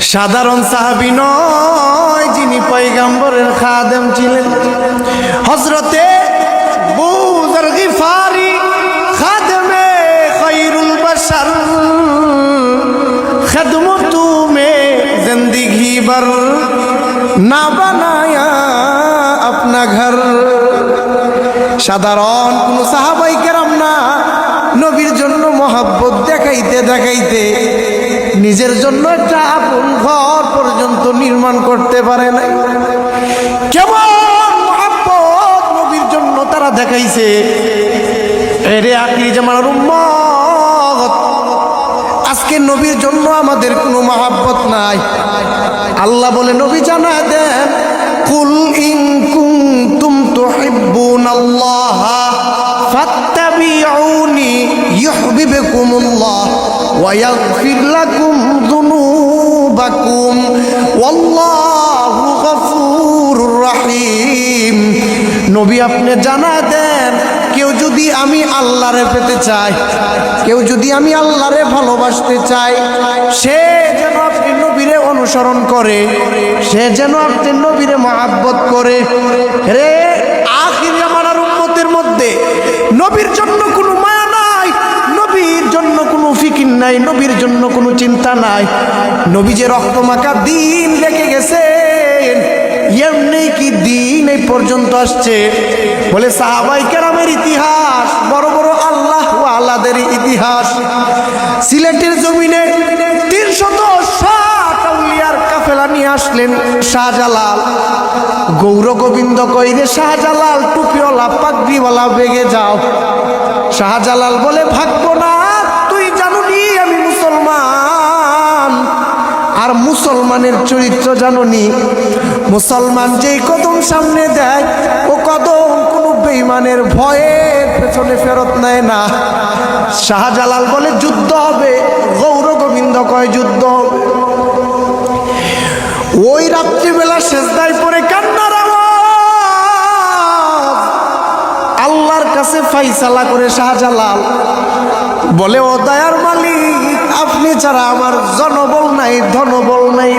সাধারণ সাহাবি নয়, যিনি পৈগম্বরের খাদেম ছিলেন। হজরতে তুমে আপনা ঘর। সাধারণ কোন সাহাবাই কেরাম না নবীর জন্য মহাব্বত দেখাইতে দেখাইতে নিজের জন্য একটা আপন ঘর পর্যন্ত নির্মাণ করতে পারে নাই। কেমন মহাব্বত নবীর জন্য তারা দেখাইছে? এরে আকলি জামার আজকে নবীর জন্য আমাদের কোনো মহাব্বত নাই। আল্লাহ বলে, নবী জানা দেন, কুল ইন রহিম নবী আপনি জানা দেন, কেউ যদি আমি আল্লাহরে পেতে চাই, কেউ যদি আমি আল্লাহরে ভালোবাসতে চাই, সে যেন আপনি নবীরে অনুসরণ করে, সে যেন আপনি নবীরে মহাব্বত করে, রে, আখির আমার উম্মতের মধ্যে নবীর জন্য কোনো মায়া নাই নবীর জন্য কোনো ফিকির নাই, নবীর জন্য কোনো চিন্তা নাই। নবী যে রক্তমাখা দিন লেগে গেছে, এমনি কি দিন এই পর্যন্ত আসছে? বলে সাহাবাই কেরামের ইতিহাস, বড় বড় আল্লাহ আল্লাদের ইতিহাস। সিলেটের জমিনে তিনশত আসলেন শাহজালাল। গৌর গোবিন্দ কইরে শাহজালাল, টুপিওয়ালা, পাগড়িওয়ালা, বেগে যাও। শাহজালাল বলে, ভাগবো আর মুসলমানের চরিত্র জাননি। মুসলমান যেই কদম সামনে দেয়, ও কদম কোনো বেইমানের ভয়ে পেছনে ফেরত নেয় না। শাহজালাল বলে, যুদ্ধ হবে। গৌর গোবিন্দ কয়, যুদ্ধ হবে। ওই রাত্রিবেলা শেষদায় পরে কান্নার আল্লাহর কাছে ফাইসালা করে শাহজালাল বলে, ও দয়ার মালিক আপনি ছাড়া আমার জনবল নাই, ধনবল নাই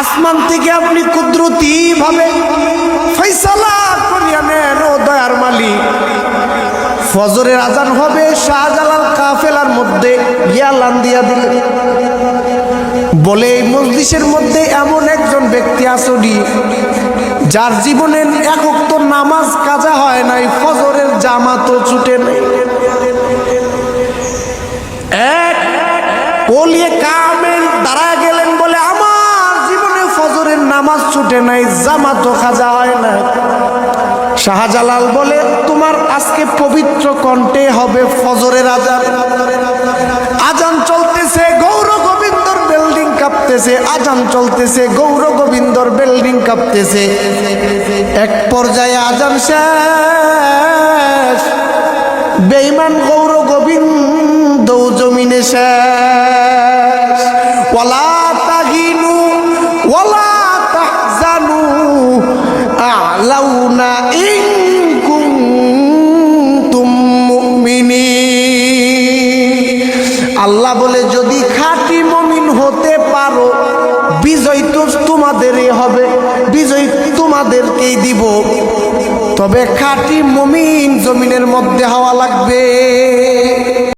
আসমান থেকে আপনি কুদরতি ভাবে ফৈসালা করিয়া নেন, ও দয়ার মালিক। ফজরের আজান হবে, শাহজালাল কাফেলার মধ্যে ইয়ালান দিয়া দিলেন। বলে, এই মজলিসের মধ্যে এমন একজন ব্যক্তি আসনি যার জীবনের একক তো নামাজ কাজা হয় নাই, ফজরের জামাতও ছুটে নেই। এক ওলিয়ে কামেল দাঁড়া গেলেন বলে, আমার জীবনে ফজরের নামাজ ছুটে নাই জামাতও খাজা হয় না। শাহজালাল বলে, তোমার আজকে পবিত্র কণ্ঠে হবে ফজরের আজান। আজান চলতেছে, গৌর গোবিন্দর বিল্ডিং কাঁপতেছে। আজান চলতেছে, গৌর গোবিন্দর বিল্ডিং কাঁপতেছে। এক পর্যায়ে আজান শেষ। বেঈমান গৌর গোবিন্দ জমিনে শেষ। ওয়ালা তাহিনু ওয়ালা তাহজানু, আলাউনা ইন কুনতুম মুমিনিন। আল্লাহ বলে, যদি খাঁটি মমিন হতে পারো, বিজয় তো তোমাদেরই হবে, বিজয় তোমাদেরকেই দিব। তবে খাঁটি মমিন জমিনের মধ্যে হওয়া লাগবে।